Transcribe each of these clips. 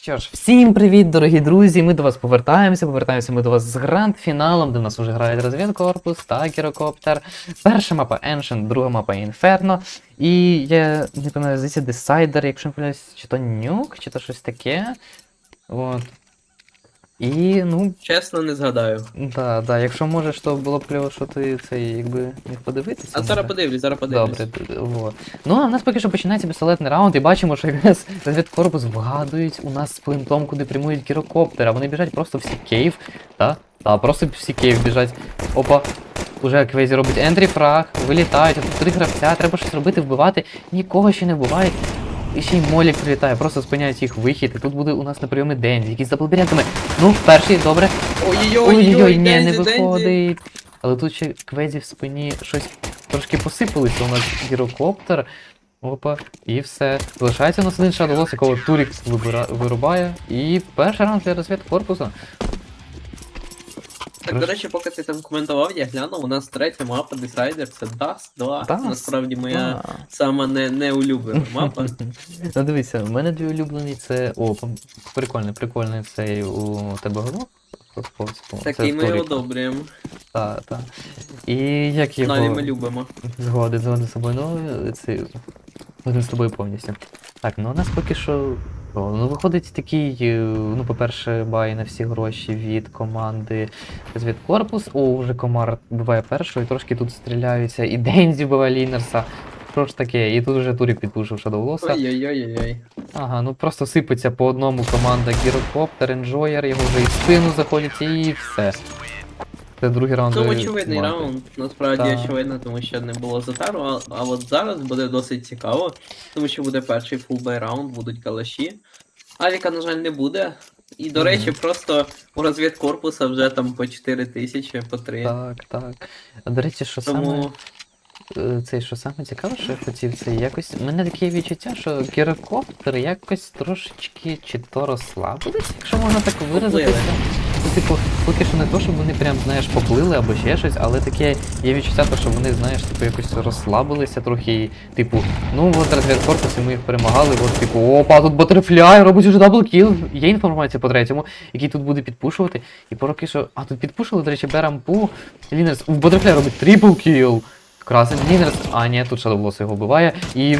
Що ж, всім привіт, дорогі друзі! Ми до вас повертаємося. Повертаємося ми до вас з гранд-фіналом, де в нас вже грають розвідкорпус та кірокоптер. Перша мапа Ancient, друга мапа Inferno. І я не пам'ятаю, здається, Decider, якщо не помиляюсь, чи то нюк, чи то щось таке. От. І, ну, Чесно, не згадаю. да, да, якщо можеш, то було б кльово, що ти цей, якби, міг подивитися. А зараз подивлюсь, зараз подивлюсь. Добре, во. Ну, а в нас поки що починається пістолетний раунд, і бачимо, що якраз розвідкорпус вгадують у нас з плентом, куди прямують гірокоптери. Вони біжать просто всі кейв, та? Та, просто всі кейв біжать. Опа. Уже Квезі робить ентрі фраг, вилітають, а тут три гравця, треба щось робити, вбивати. Нікого ще не вбивають. І ще й молік прилітає, просто спиняють їх вихід. І тут буде у нас на прийомі Дензі, якийсь за. Ну, перший, добре. Ой-ой-ой, ні, не виходить. Але тут ще квезі в спині щось трошки посипалося. У нас гірокоптер. Опа, і все. Залишається у нас один шадолос, якого Турік вирубає. І перший раунд для розвідки корпусу. Так, до речі, поки ти там коментував, я глянув, у нас третя мапа Decider, це Dust 2. Dust Насправді моя сама не, неулюблена мапа. Ну дивися, в мене дві улюблені це. О, прикольний, прикольний цей у тебе голов. Такий ми його одобрюємо. Так, так. І як його. Навіть ми любимо. Згоден, згоден з тобою. Ну, це. Згоден з тобою повністю. Так, ну у нас поки що. Ну, виходить такий, е, ну, по-перше, бай на всі гроші від команди Розвідкорпус. О, вже комар буває першою, трошки тут стріляються, і Дензі вбиває Лінерса. Що ж таке? І тут вже Турік підпушив Шадоулоса. Ой-ой-ой-ой. Ага, ну просто сипеться по одному команда Гірокоптер, Енджоєр, його вже і в спину заходять, і все. Це другий раунд. Для очевидний команди. раунд, насправді Так. очевидно, тому що не було затару, а, а от зараз буде досить цікаво, тому що буде перший фулбай раунд, будуть калаші. Авіка, на жаль, не буде. І, до Мгм. речі, просто у розвідкорпуса вже там по 4 тисячі, по 3. Так, так. А до речі, що саме. Тому Е, Цей, що саме цікаве, що я хотів, це якось. У мене таке відчуття, що гірокоптер якось трошечки чи то розслабились, якщо можна так виразитися. Ну, типу, поки що не то, щоб вони прям, знаєш, поплили або ще щось, але таке є відчуття, то, що вони, знаєш, типу, якось розслабилися трохи, і, типу, ну от розвідкорпус, і ми їх перемагали, от, типу, опа, тут Батерфляй, робить уже даблкіл. Є інформація по третьому, який тут буде підпушувати. І поки що. А тут підпушили, до речі, Берампу. Лінерс. У Батерфляй робить трипл кіл. Красен Лінерс. А, ні, тут Шадоблос його вбиває. І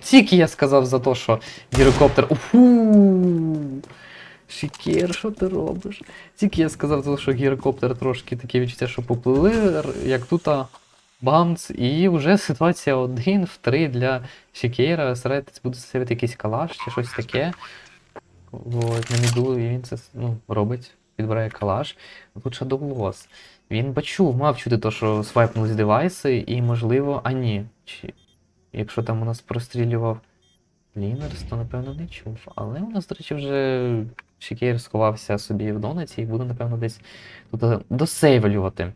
тільки я сказав за те, що гірокоптер. Уфу. Шікер, що ти робиш? Тільки я сказав, що гірокоптер трошки таке відчуття, що поплили, як тут бамц, і вже ситуація 1 в 3 для Шікера. Старайтесь буде ставити якийсь калаш чи щось таке. От, на міду, і він це ну, робить, підбирає калаш. Тут Loss. Він почув, мав чути то, що свайпнулись девайси, і можливо, а ні. Чи, якщо там у нас прострілював Лінерс, то напевно не чув. Але у нас, до речі, вже Шікер сховався собі в донаті і буде, напевно, десь тут е, досейвлювати.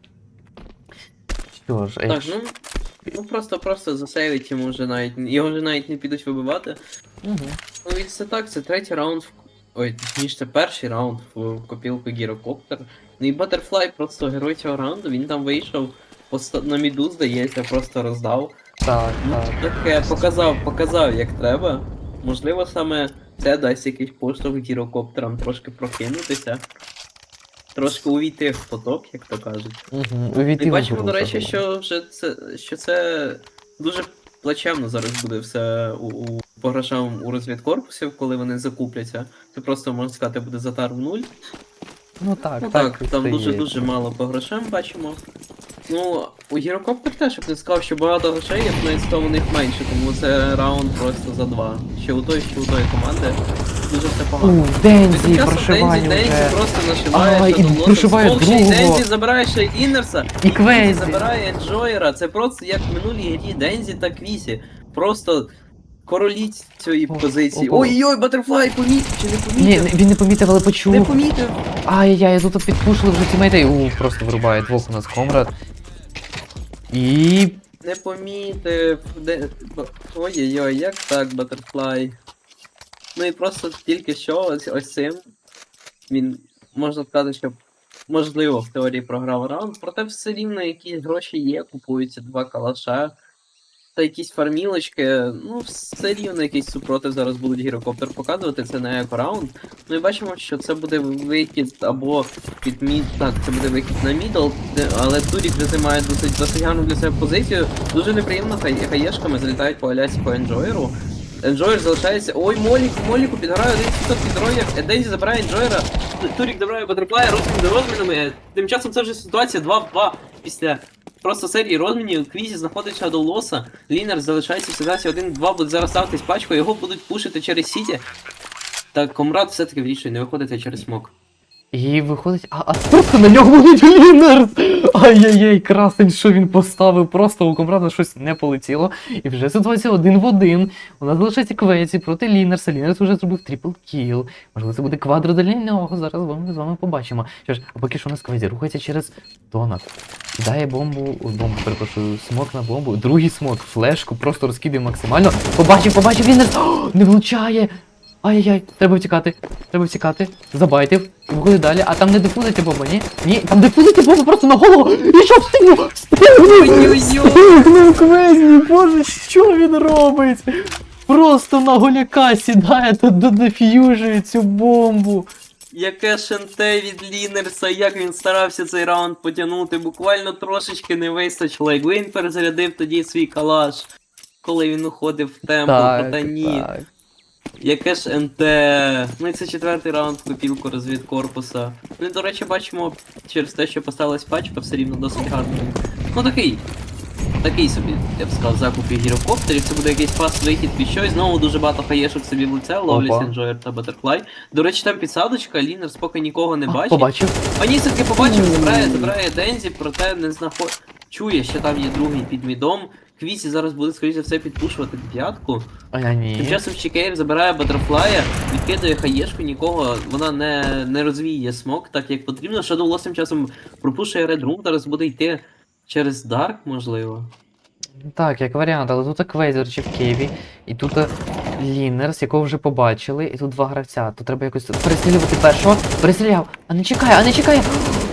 Що ж, а так, якщо... ну. Ну просто просто засейвить йому вже навіть. Його вже навіть не підуть вибивати. Угу. Ну і це так, це третій раунд в. Ой, точніше, це перший раунд в копілку Гірокоптер. Ну і Батерфлай просто герой цього раунду, він там вийшов на міду, здається, просто роздав. Так, Ну, так. таке показав, показав як треба. Можливо, саме це дасть якийсь поштовх гірокоптерам трошки прокинутися. Трошки увійти в поток, як то кажуть. Угу. І бачимо, до речі, що вже це, що це дуже плачевно зараз буде все у, у по грошам у розвідкорпусів, коли вони закупляться. Це просто можна сказати буде затар в нуль. Ну так, Ну так. так, там це дуже є. дуже мало по грошам бачимо. Ну, у Гірокоптер теж б не сказав, що багато грошей, я б навіть у них менше, тому це раунд просто за два. Ще у той, ще у тої команди. Дуже все погано. У, Дензі, часом прошивання Дензі, вже. Дензі просто нашиває і прошиває другого. Дензі забирає ще Іннерса. І Дензі Квезі. забирає Енджойера. Це просто як в минулій грі Дензі та Квісі. Просто королі цієї О, позиції. о, о. Ой-ой, Батерфлай, помітив чи не Ні, помітив? він не помітив, але почув. Не помітив. Ай-яй, я тут підпушили вже тімейта і у, просто вирубає двох у нас комрад. І. Не помітив. Де... Ой-ой-ой, як так, Батерфлай. Ну і просто тільки що ось, ось цим. Він можна сказати, що можливо в теорії програв раунд, проте все рівно якісь гроші є, купуються два калаша. Та якісь фармілочки, ну, все рівно якийсь супротив зараз будуть гірокоптер показувати, це не еко-раунд. Ну і бачимо, що це буде вихід або під мід, так, це буде вихід на мідл, але Турік вже займає досить досить гарну для себе позицію. Дуже неприємно хай, хаєшками залітають по Алясі по Енджойеру. Енджойер залишається. Ой, Молік, Моліку підгорає 1% здоров'я. Едензі забирає Енджойера. Турік забирає Батерфлая розмін за розмінами. Тим часом це вже ситуація 2 в 2 після просто серії розмінів. Квізі знаходиться до лоса, Лінер залишається в ситуації 1-2, буде зараз ставитись пачку, його будуть пушити через Сіті. Та Комрад все-таки вирішує не виходити через смок. І виходить, а, а просто на нього летить Лінерс! Ай-яй-яй, красень, що він поставив, просто у комрада щось не полетіло. І вже ситуація один в один. У нас залишається Квеці проти Лінерса. Лінерс вже зробив трипл кіл. Можливо, це буде квадро для нього. Зараз ми з вами побачимо. Що ж, а поки що у нас Квезі рухається через донат. Кидає бомбу, бомбу, перепрошую, смок на бомбу. Другий смок, флешку, просто розкидає максимально. Побачив, побачив Лінерс! О, не влучає! Ай-яй-яй, треба втікати, треба втікати. Забайтив, виходить далі, а там не дифузиться бомба, ні? Ні, там дифузиться бомба просто на голову! І що? Встигнув! Ой-ой-ой! Встигнув Квезні, боже, що він робить? Просто на голяка сідає та додеф'южує цю бомбу. Яке шенте від Лінерса, як він старався цей раунд потягнути, буквально трошечки не вистачило. Якби він перезарядив тоді свій калаш, коли він уходив в темпл, та ні. так. Яке ж НТ. Ну і це четвертий раунд в копілку розвід корпуса. Ну і до речі, бачимо, через те, що поставилась пачка, все рівно досить гарно. Ну такий. Такий собі, я б сказав, закуп і гірокоптерів. Це буде якийсь фаст вихід під щось. Знову дуже багато хаєшок собі в лице, ловлять. Enjoyer та Butterfly. До речі, там підсадочка, Лінерс поки нікого не бачить. Побачив. А ні, все-таки побачив, забирає, забирає Дензі, проте не знаход... Чує, що там є другий під мідом. Квісі зараз буде, скоріше за все, підпушувати п'ятку. А я Тим часом Чікейр забирає Батерфлая, відкидує хаєшку, нікого, вона не, не розвіє смок так як потрібно. Shadow тим часом пропушує Red Room, зараз буде йти через Dark, можливо. Так, як варіант, але тут Квейзер чи в Києві, і тут е, Лінерс, якого вже побачили, і тут два гравця. То треба якось перестрілювати першого. Перестріляв, а не чекає, а не чекає.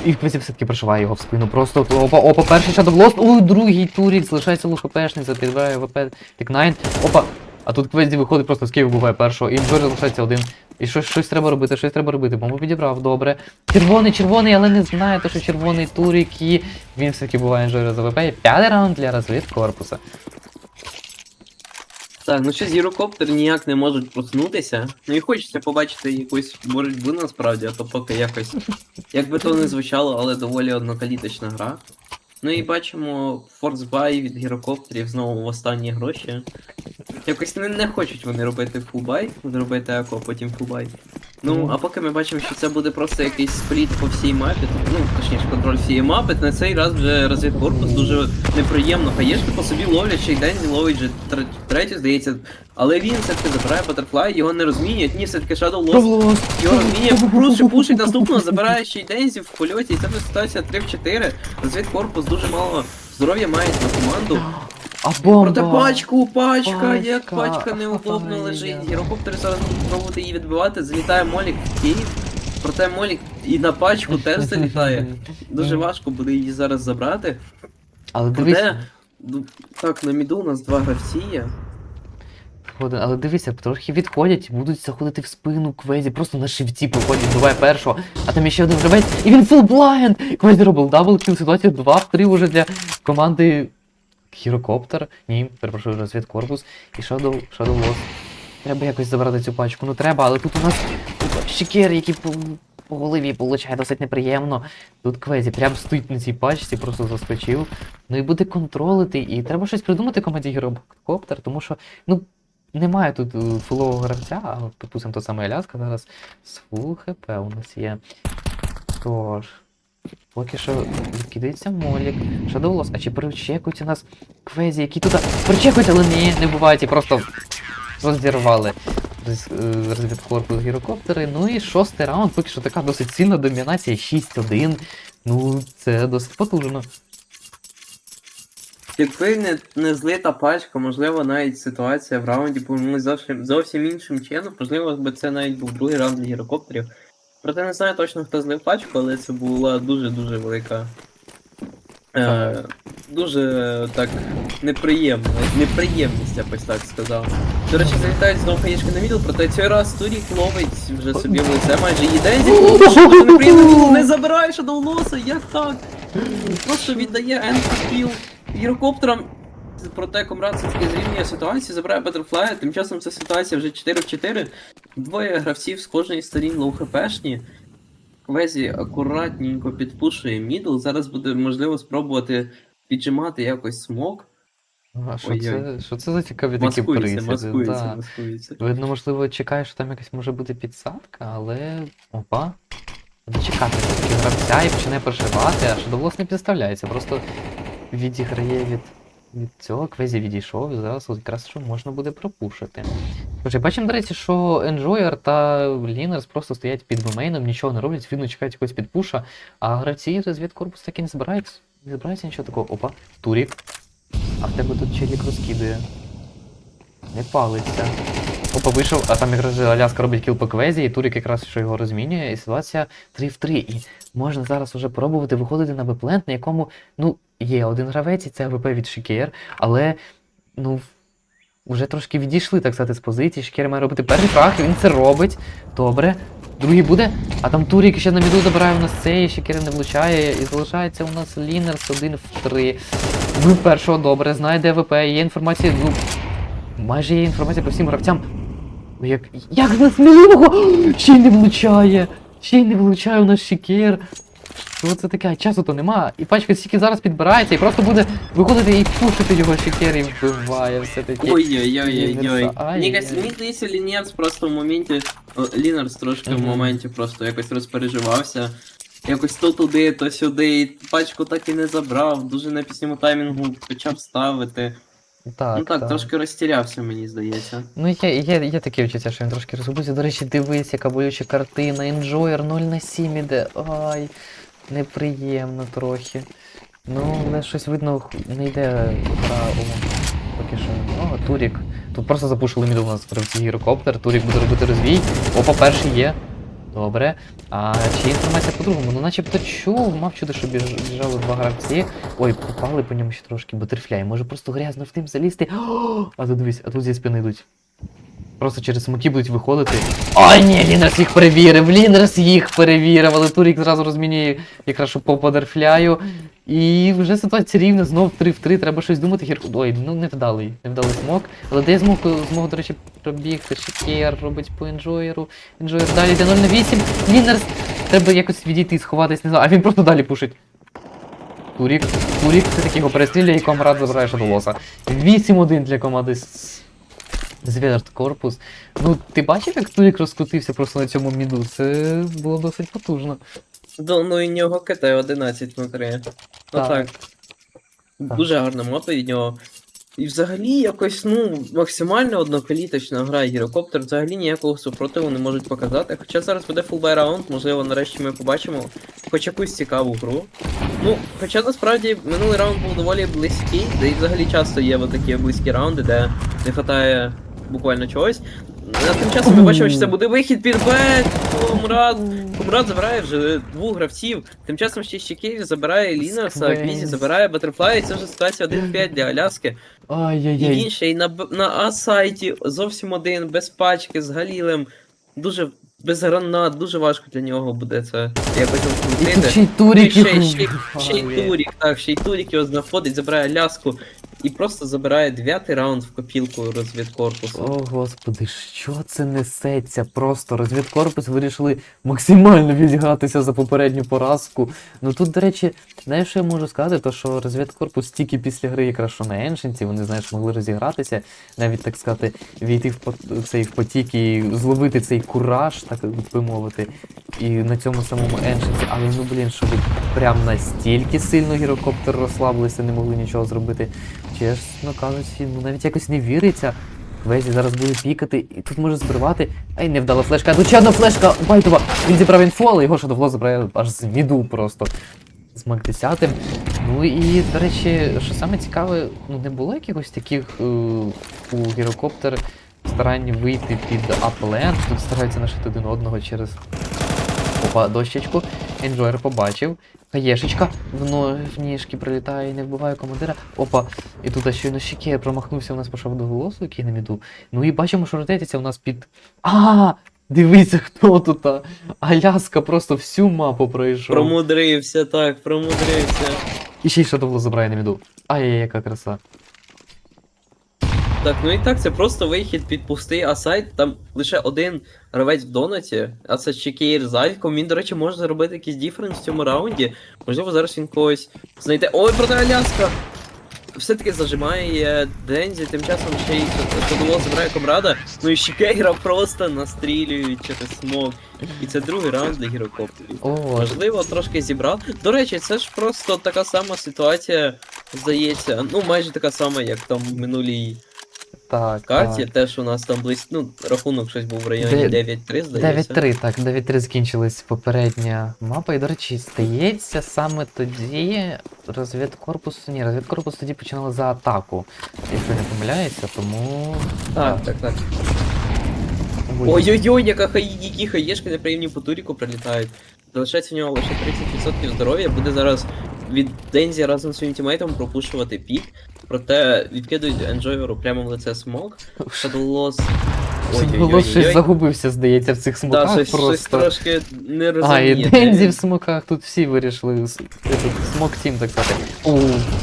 І Квезі все-таки прошиває його в спину. Просто опа, опа, перший шатов лост. У другий турік залишається лухопешниця, підбирає ВП Тік-9. Опа. А тут Квезі виходить просто з Києва буває першого, і Інжор залишається один. І щось, щось треба робити, щось треба робити. Бомбу підібрав, добре. Червоний, червоний, але не знає, то, що червоний турік і він все-таки буває інжойер за ВП. П'ятий раунд для розвід корпуса. Так, ну щось Гірокоптер ніяк не можуть проснутися. Ну і хочеться побачити якусь боротьбу насправді, а то поки якось. Як би то не звучало, але доволі однокаліточна гра. Ну і бачимо форсбай від гірокоптерів знову в останні гроші. Якось не, не хочуть вони робити фулбай, зробити еко, потім фулбай. Ну, а поки ми бачимо, що це буде просто якийсь спліт по всій мапі, ну, точніше, контроль всієї мапи, на цей раз вже розвідкорпус дуже неприємно. Хаєшки по собі ловлять, ще й Дензі ловить вже тр- третю, здається. Але він все-таки забирає Батерфлай, його не розмінюють, ні, все-таки Shadow Lost його розмінює, пушить, пушить наступного, забирає ще й Дензі в польоті, і це вже ситуація 3 в 4. Розвідкорпус дуже мало здоров'я має на команду. А бомба! Проте пачку, пачка, Пачка. як пачка неудобно лежить. я. Гірокоптер зараз пробувати її відбивати, залітає Молік в Київ. Проте Молік і на пачку теж залітає. Дуже важко буде її зараз забрати. Але дивись, Проте, ну, так, на міду у нас два гравці є. Але дивися, трохи відходять, будуть заходити в спину Квезі, просто на шифті проходять, буває першого, а там ще один гравець, і він фул блайнд! Квезі робив дабл кіл, ситуація 2 в 3 уже для команди Хірокоптер, ні, перепрошую, розвідкорпус і Shadow, Shadow Loss. Треба якось забрати цю пачку, ну треба, але тут у нас щекер, який по, по голові получає досить неприємно. Тут Квезі прям стоїть на цій пачці, просто заскочив. Ну і буде контролити, і треба щось придумати команді Гірокоптер, тому що, ну, немає тут е, фулового гравця, а припустимо, то саме Аляска зараз з фул хп у нас є. Тож. Поки що відкидається Молік, Loss, а чи перечекують у нас Квезі, які тут перечекують, але ні, не бувають, і просто розірвали роз- е, розвідкорпус гірокоптери. Ну і шостий раунд, поки що така досить сильна домінація 6-1. Ну, це досить потужно. Якби не, не злита пачка, можливо, навіть ситуація в раунді повернулася зовсім, зовсім іншим чином. Можливо, би це навіть був другий раунд для гірокоптерів. Проте не знаю точно, хто злив пачку, але це була дуже-дуже велика. Е, дуже так неприємно. Неприємність, я б так сказав. До речі, залітають знову хаєшки на мідл, проте цей раз Турік ловить вже собі в лице майже їде. Дуже неприємно було, не забираєш до лоса, як так? Просто віддає енкспіл гірокоптерам. Проте комрад все-таки зрівнює ситуацію, забирає Батерфлая, тим часом ця ситуація вже 4 в 4. Двоє гравців з кожної сторін лоу хпшні. Квезі акуратненько підпушує мідл. Зараз буде можливо спробувати піджимати якось смок. А що Ой-ой. це, що це за цікаві такі присіди? маскується, Да. маскується. Видно, можливо, чекає, що там якась може бути підсадка, але. Опа. Буде чекати гравця і почне прошивати, а Шадовлос не підставляється, просто відіграє від, від цього, Квезі відійшов, і зараз якраз що можна буде пропушити. Отже, бачимо, до речі, що Enjoyer та Лінерс просто стоять під домейном, нічого не роблять, видно, чекають якогось підпуша, а гравці розвідкорпус таки не збираються. Не збираються нічого такого. Опа, Турік. А в тебе тут челік розкидує. Не палиться. Опа, вийшов, а там якраз Аляска робить кіл по квезі, і Турік якраз що його розмінює, і ситуація 3 в 3. І можна зараз уже пробувати виходити на беплент, на якому, ну, є один гравець, і це АВП від Шикер, але, ну, вже трошки відійшли, так сказати, з позиції. Шикер має робити перший фраг, він це робить. Добре. Другий буде, а там Турік ще на міду забирає у нас цей, Шикер не влучає, і залишається у нас Лінерс 1 в 3. Вбив першого добре, знайде АВП, є інформація, ну, майже є інформація по всім гравцям. Ну, Як, як на сміливого! Ще й не влучає! Ще й не влучає у нас Шікер. Що це таке? Часу то нема. І пачка стільки зараз підбирається і просто буде виходити і пушити його Шікер і вбиває все-таки. Ой-ой-ой-ой-ой. Лінерса. Мені здається, Лінерс просто в моменті. о, Лінерс трошки в моменті просто якось розпереживався. Якось то туди, то сюди, і пачку так і не забрав, дуже на пісньому таймінгу почав ставити. Так, ну так, трошки розтірявся, мені здається. Ну, є, є, є таке відчуття, що він трошки розгубився. До речі, дивись, яка болюча картина. Enjoyer 0 на 7 іде. Ай, неприємно трохи. Ну, але щось видно, не йде гра у поки що. О, Турік. Тут просто запушили міду у нас гравці гірокоптер. Турік буде робити розвій. Опа, перший є. Добре. А чи інформація по-другому? Ну начебто чув, мав чути, що біж, біжали два гравці. Ой, попали по ньому ще трошки бутерфляй. Може просто грязно в тим залізти. О, а тут дивись, а тут зі спини йдуть. Просто через смоки будуть виходити. Ой, ні, Лінерс їх перевірив, Лінерс їх перевірив, але Турік зразу розмінює якраз що по подерфляю. І вже ситуація рівна, знов 3 в 3, треба щось думати. Гір... Ой, ну невдалий, невдалий смок. Але де змог, змог, до речі, пробігти, Шикер робить по енджоєру. Енджоєр далі йде 0 на 8. Лінерс, треба якось відійти, сховатись, не знаю. А він просто далі пушить. Турік, Турік все-таки його перестріляє і комрад забирає шадолоса. 8-1 для команди Звірт корпус. Ну, ти бачив, як Турік розкрутився просто на цьому міну? Це було досить потужно. Ну, ну і нього КТ 11 внутрі. Ну Так. так. Дуже гарна мапа від нього. І взагалі якось, ну, максимально однокаліточна гра гірокоптер, взагалі ніякого супротиву не можуть показати. Хоча зараз буде фулбай раунд, можливо, нарешті ми побачимо хоч якусь цікаву гру. Ну, хоча насправді минулий раунд був доволі близький, де і взагалі часто є такі близькі раунди, де не вистачає буквально чогось. А тим часом ми бачимо, що це буде вихід під Б, Комрад. Комрад забирає вже двох гравців. Тим часом ще Щекеві забирає Лінерса. Квізі забирає Батерфлай, і це вже ситуація 1-5 для Аляски. І Ай-яй-яй. він ще й на, на А-сайті зовсім один, без пачки, з Галілем. Дуже без гранат, дуже важко для нього буде це якось І розкрутити. ще й Ну, Турік ще, їх ще, й. Турік, так, ще й Турік його знаходить, забирає ляску і просто забирає дев'ятий раунд в копілку розвідкорпусу. О, господи, що це несеться? Просто розвідкорпус вирішили максимально відігратися за попередню поразку. Ну тут, до речі, знаєш, що я можу сказати, то що розвідкорпус тільки після гри якраз що на Еншенці, вони, знаєш, могли розігратися, навіть так сказати, війти в пот- цей в потік і зловити цей кураж, так би мовити, і на цьому самому Еншенці. Але ну блін, що ви прям настільки сильно гірокоптер розслабилися, не могли нічого зробити. Чесно кажучи, ну навіть якось не віриться. Везі зараз буде пікати, і тут може збривати. Ай, не вдала флешка. Тут ще одна флешка Байтова. Він зібрав інфу, але його шадовло забирає аж з міду просто. З Мак 10. Ну і, до речі, що саме цікаве, ну не було якихось таких е, у гірокоптер старань вийти під аплент. Тут стараються нашити один одного через опа, дощечку. Енджойер побачив. Хаєшечка в, ніжки прилітає і не вбиває командира. Опа, і тут щойно ще промахнувся, у нас пішов до голосу, який на міду. Ну і бачимо, що ротеться у нас під. А! Дивіться, хто тут. Аляска просто всю мапу пройшов. Промудрився, так, промудрився. І ще й шадовло забирає на міду. Ай, яка краса. Так, ну і так, це просто вихід під пустий асайт, там лише один гравець в донаті, а це Чекір з Альфком. Він, до речі, може зробити якийсь діференс в цьому раунді. Можливо, зараз він когось знайде. Ой, проте Аляска! Все-таки зажимає Дензі, тим часом ще й Садовол забирає Комрада, ну і Шікейра просто настрілюють через смок. І це другий раунд для гірокоптерів. Можливо, трошки зібрав. До речі, це ж просто така сама ситуація, здається. Ну, майже така сама, як там в минулій так. карті. так. Теж у нас там близько, ну, рахунок щось був в районі 9-3, здається. 9-3, так, 9-3 закінчилась попередня мапа. І, до речі, здається, саме тоді розвідкорпус. Ні, розвідкорпус тоді починали за атаку. Якщо не помиляється, тому. Так, так, так. Ой. Ой-ой-ой, яка хай, які хаєшки неприємні по туріку прилітають. Залишається в нього лише 30% здоров'я, буде зараз від Дензі разом з своїм тімейтом пропушувати пік. Проте відкидують Енджойверу прямо в лице смок. Шадлос. Голос щось загубився, здається, в цих смоках Да, щось, щось трошки не А, розуміє. і Дензі в смоках, тут всі вирішили. с- этот, Смок тім, так сказати. О,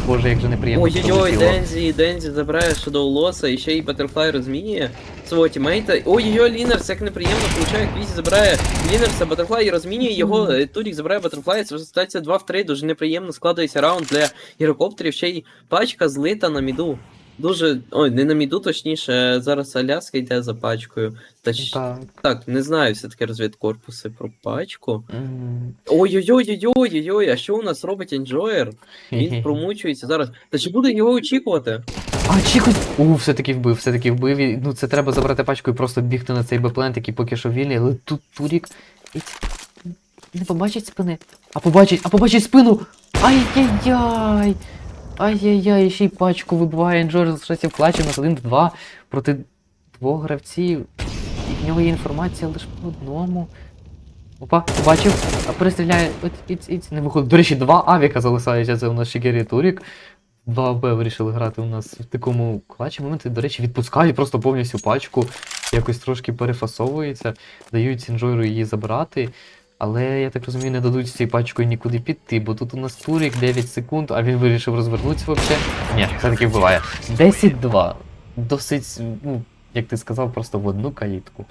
боже, як же неприємно. Ой-ой-ой, прилетіло. Дензі, Дензі забирає Shadow Лоса і ще й Батерфлай розмінює свого тімейта. Ой-ой-ой, Лінерс, як неприємно, получає Квізі, забирає Лінерса, Батерфлай і розмінює його. е, Турік забирає Батерфлай, це вже стається 2 в 3, дуже неприємно складається раунд для гірокоптерів, ще й пачка злита на міду. Дуже. Ой, не на міду, точніше, зараз Аляска йде за пачкою. Та. Так. Так, не знаю все-таки розвідкорпуси про пачку. М, Ой-ой-ой-ой-ой-ой, а що у нас робить Enjoyer? Він промучується зараз. Та чи буде його очікувати? А, Чіко... У, все-таки вбив, все-таки вбив. І, Ну, це треба забрати пачку і просто бігти на цей беплент, який поки що вільний, але тут Турік. і Не побачить спини. А побачить, а побачить спину! Ай-яй-яй! Ай-яй-яй, ще й пачку вибиває Енджор залишається в клатчі у нас 1-2 проти двох гравців. І в нього є інформація лише по одному. Опа, бачив, а перестріляє. От, іць, іць, не виходить. До речі, два авіка залишаються, це у нас Шігері Турік. Два АБ вирішили грати у нас в такому клатчі моменті. До речі, відпускають просто повністю пачку, якось трошки перефасовується, дають Інжойру її забрати. Але я так розумію, не дадуть цією пачкою нікуди піти, бо тут у нас Турік 9 секунд, а він вирішив розвернутися взагалі. Ні, все-таки вбиває. 10-2. Досить, ну, як ти сказав, просто в одну каїтку.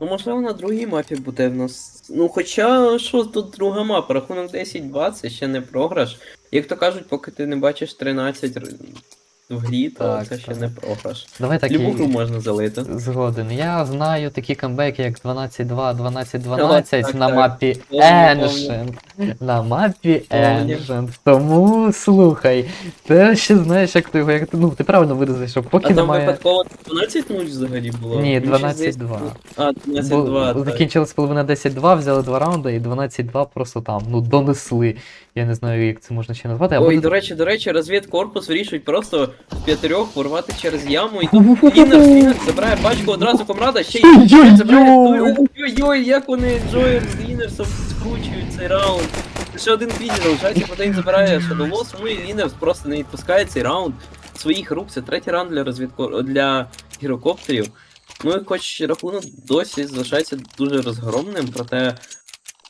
Ну, можливо, на другій мапі буде в нас. Ну, хоча, що тут друга мапа? Рахунок 10-2, це ще не програш. Як то кажуть, поки ти не бачиш 13 р- в грі, то Так, це ще так. не програш. Давай так Любу і- гру можна залити. Згоден. Я знаю такі камбеки, як 12-2, 12-12 Так, на так. мапі Помню, Ancient. На мапі. Ancient. Тому слухай, ти ще знаєш, як ти його, як ти, ну, ти правильно виразив, що А поки там немає. випадково 12-0 взагалі було? Ні, 12-2. А, Бо 12-2, так. закінчилась половина 10-2, взяли два раунди і 12-2 просто там, ну, донесли. Я не знаю, як це можна ще назвати. Або Ой, до речі, до речі, розвідкорпус вирішують просто в п'ятирьох порвати через яму, і тут Лінер, Лінер забирає пачку одразу комрада, ще й Ой-ой-ой! забирає ту- Ой-ой-ой, як вони Джоєр з Лінерсом скручують цей раунд. Ще один квізі залишається, проте він забирає Шадолос, ну і Лінерс просто не відпускає цей раунд своїх рук. Це третій раунд для розвідко... для гірокоптерів. Ну і хоч рахунок досі залишається дуже розгромним, проте.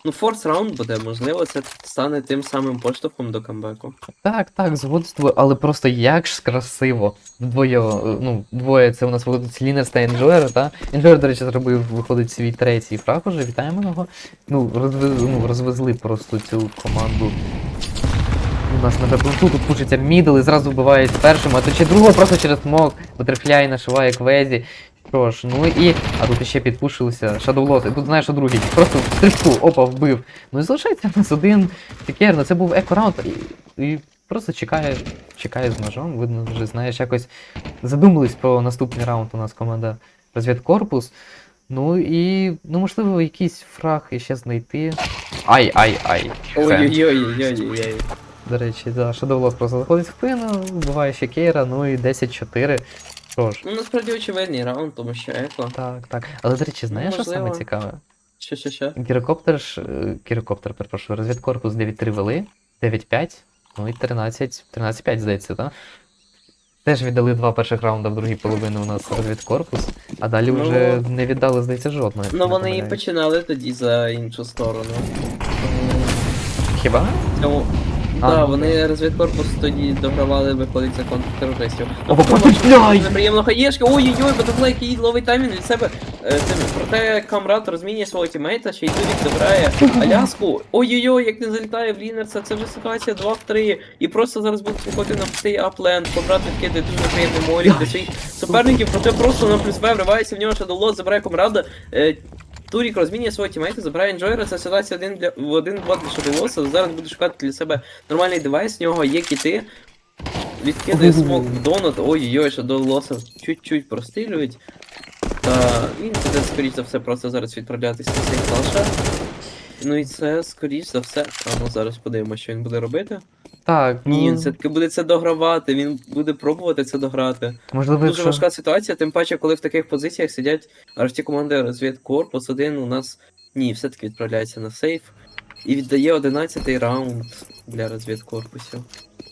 Ну, форс раунд буде, можливо, це стане тим самим поштовхом до камбеку. Так, так, згоден з тобою, але просто як ж красиво. Вдвоє, е, ну, двоє це у нас виходить Лінерс та Енджойер, та? Енджойер, до речі, зробив, виходить свій третій фраг уже, вітаємо його. Ну, розвезли, ну, розвезли просто цю команду. У нас на вепленту тут пушиться мідл і зразу вбивають першим, а то ще другого просто через смок, Батерфляй нашиває квезі. Що ж, ну і. А тут ще підпушилися Shadow і тут знаєш, другий. Просто в стрибку, опа, вбив. Ну і залишається в нас один тікер, ну це був еко-раунд, і, і просто чекає, чекає з ножом, видно, вже знаєш, якось задумались про наступний раунд у нас команда розвідкорпус. Ну і, ну можливо, якийсь фраг іще знайти. Ай, ай, ай. Ой-ой-ой-ой-ой-ой. До речі, да, Shadow просто заходить в спину, вбиває ще Кейра, ну і 10-4. Що ж, Ну, насправді очевидний раунд, тому що еко. так, так. Але, до речі, знаєш, що саме цікаве? Що, що, що? Гірокоптер ж. е, Гірокоптер, перепрошую, розвідкорпус 9-3 вели, 9-5, ну і 13, 13-5, здається, так? Теж віддали два перших раунда в другій половині у нас розвідкорпус, а далі Ну, вже не віддали, здається, жодного. якщо Ну не вони і помиляюсь. починали тоді за іншу сторону. Хіба? в Цьому... А, да, вони розвідкорпус тоді догравали, виходить за контртерористів. О, попадляй! Неприємно хаєшка, ой-ой-ой, батафлей, який ловить таймінг від себе. Е, тим- Проте камрад розмінює свого тімейта, ще й Турік забирає Аляску. Ой-ой-ой, як не залітає в Лінерса, це вже ситуація 2 в 3. І просто зараз будуть виходити на пустий апленд. Камрад відкидає дуже неприємний морі для своїх суперників, проте просто на плюс Б вривається в нього Шадолот, забирає камрада. Е, Турік розмінює свого тімейта, забирає Енджойера, це ситуація один для в один два для Шадолоса. Зараз буде шукати для себе нормальний девайс, в нього є кіти. Відкидає смок в донат, ой-ой-ой, Шадолоса чуть-чуть прострілюють. Та він буде, скоріш за все, просто зараз відправлятися на цей калаша. Ну і це, скоріш за все. А ну зараз подивимося, що він буде робити. Так, ну, Ні, він все-таки буде це догравати, він буде пробувати це дограти. можливо, Дуже якщо... важка ситуація, тим паче, коли в таких позиціях сидять арті команди розвідкорпус, один у нас ні, все-таки відправляється на сейф. І віддає 11-й раунд для розвідкорпусів.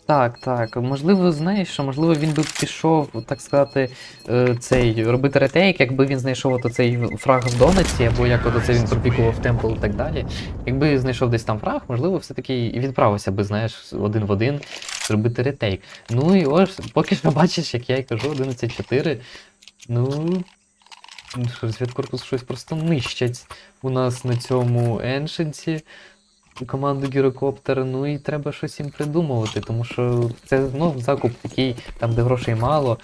Так, так. Можливо, знаєш, що можливо він би пішов, так сказати, е, цей робити ретейк, якби він знайшов ото цей фраг в Донаці, або як ото це він пропікував темпл і так далі. Якби знайшов десь там фраг, можливо, все-таки і відправився би, знаєш, один в один зробити ретейк. Ну і ось, поки що бачиш, як я й кажу, 11-4. Ну. що, Розвідкорпус щось просто нищать у нас на цьому еншенці команду Гірокоптер, ну і треба щось їм придумувати, тому що це знов закуп такий, там де грошей мало.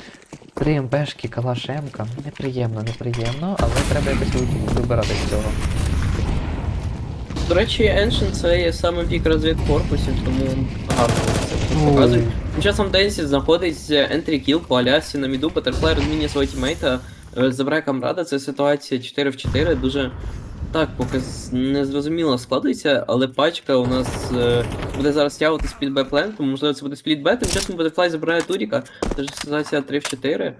Три МПшки, калаш М-ка. Неприємно, неприємно, але треба якось вибирати з цього. До речі, Ancient це є саме пік розвідкорпусів, тому гарно це Ну. показують. Тим часом Денсі знаходить ентрі кіл по Алясі на міду, Батерфлай розмінює свого тімейта, е, забирає камрада, це ситуація 4 в 4, дуже так, поки не зрозуміло складується, але пачка у нас е, буде зараз стягувати спліт Б плен, тому можливо це буде спліт Б, тим часом Butterfly забирає Туріка, це ж ситуація 3 в 4.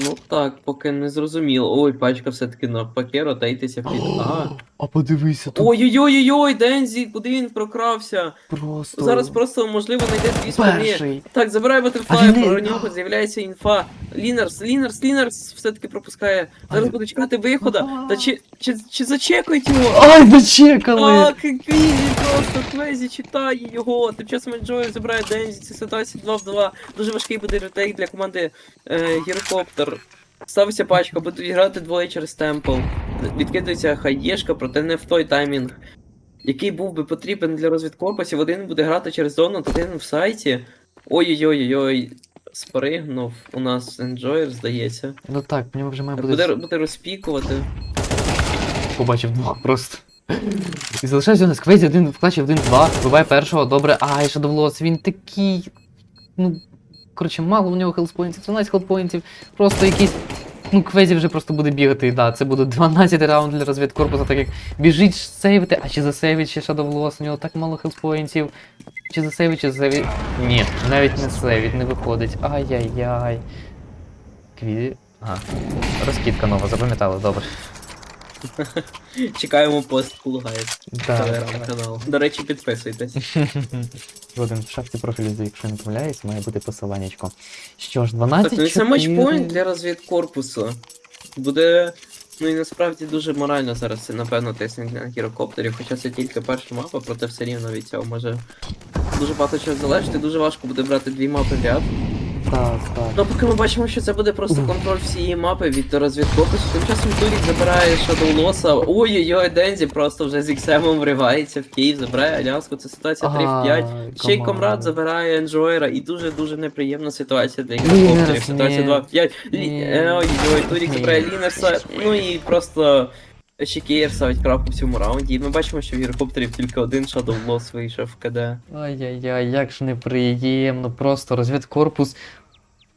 Ну так, поки не зрозуміло. Ой, пачка все-таки навпаки, ротейтеся під А. А подивися, тут Ой-ой-ой-ой, Дензі, куди він прокрався? просто. Зараз просто, можливо, знайде дві спини. перший. Так, забирає А він про нього з'являється інфа. Лінарс, Лінарс, Лінарс все-таки пропускає. Зараз А- буде чекати виходу. Ага. Та чи, чи, чи зачекають його? Ай, зачекали! А, Квізі просто Квезі читає його. Тим часом Джой забирає Дензі. Це ситуація 2 в 2. Дуже важкий буде ретейк для команди е, Гірокоптер. Ставиться пачка, будуть грати двоє через темпл. Відкидається хаєшка, проте не в той таймінг, який був би потрібен для розвідкорпусів. Один буде грати через зону, один в сайті. Ой-ой-ой-ой. Спригнув у нас Enjoyer, здається. Ну так, нього вже має Буде, бути. буде розпікувати. Побачив двох просто. І залишається у нас Квезі один в класі 1-2, вбиває першого, добре. Ай, Шадовлос, він такий. Ну. Коротше, мало у нього хелспоінтів, 12 хелспоінтів, просто якийсь. Ну, Квезі вже просто буде бігати, да, це буде 12 раунд для розвідкорпусу, так як біжить сейвити, а чи засейвить ще Шадовлос, у нього так мало хелспоінтів. Чи засейвить, чи засейвить. Ні, навіть не сейвить, не виходить. Ай-яй-яй. Квізі. Ага. Розкидка нова, запам'ятали, добре. Чекаємо пост. Так. Телеграм-канал. До речі, підписуйтесь. Згоден в шапці профілю, якщо не помиляюсь, має бути посиланнячко. Що ж, 12 Так, ну це матчпоінт для розвідкорпусу. Буде. Ну і насправді дуже морально зараз це, напевно, тиснуть на гірокоптерів, хоча це тільки перша мапа, проте все рівно від цього може дуже багато чого залежати, дуже важко буде брати дві мапи в ряд. Так, так. Ну поки ми бачимо, що це буде просто контроль всієї мапи від розвідкорпусу. Тим часом Турік забирає Loss. Ой-ой-ой, Дензі просто вже з іксемом вривається в Київ, забирає Аляску, це ситуація 3 в 5. Ще й комрад забирає Енджойера, і дуже-дуже неприємна ситуація для гірокоптерів. Ситуація 2 в 5. Ні. Ой-ой, Турік забирає Лінерса, ну і просто Кейр ставить крапку в цьому раунді. І ми бачимо, що в гірокоптерів тільки один Shadow Loss вийшов в КД. Ай-яй-яй, як ж неприємно, просто розвідкорпус,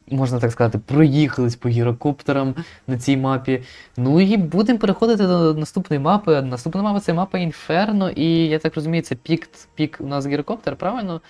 можна так сказати, проїхались по гірокоптерам на цій мапі. Ну і будемо переходити до наступної мапи. Наступна мапа це мапа Інферно, і я так розумію, це пік, пік у нас гірокоптер, правильно?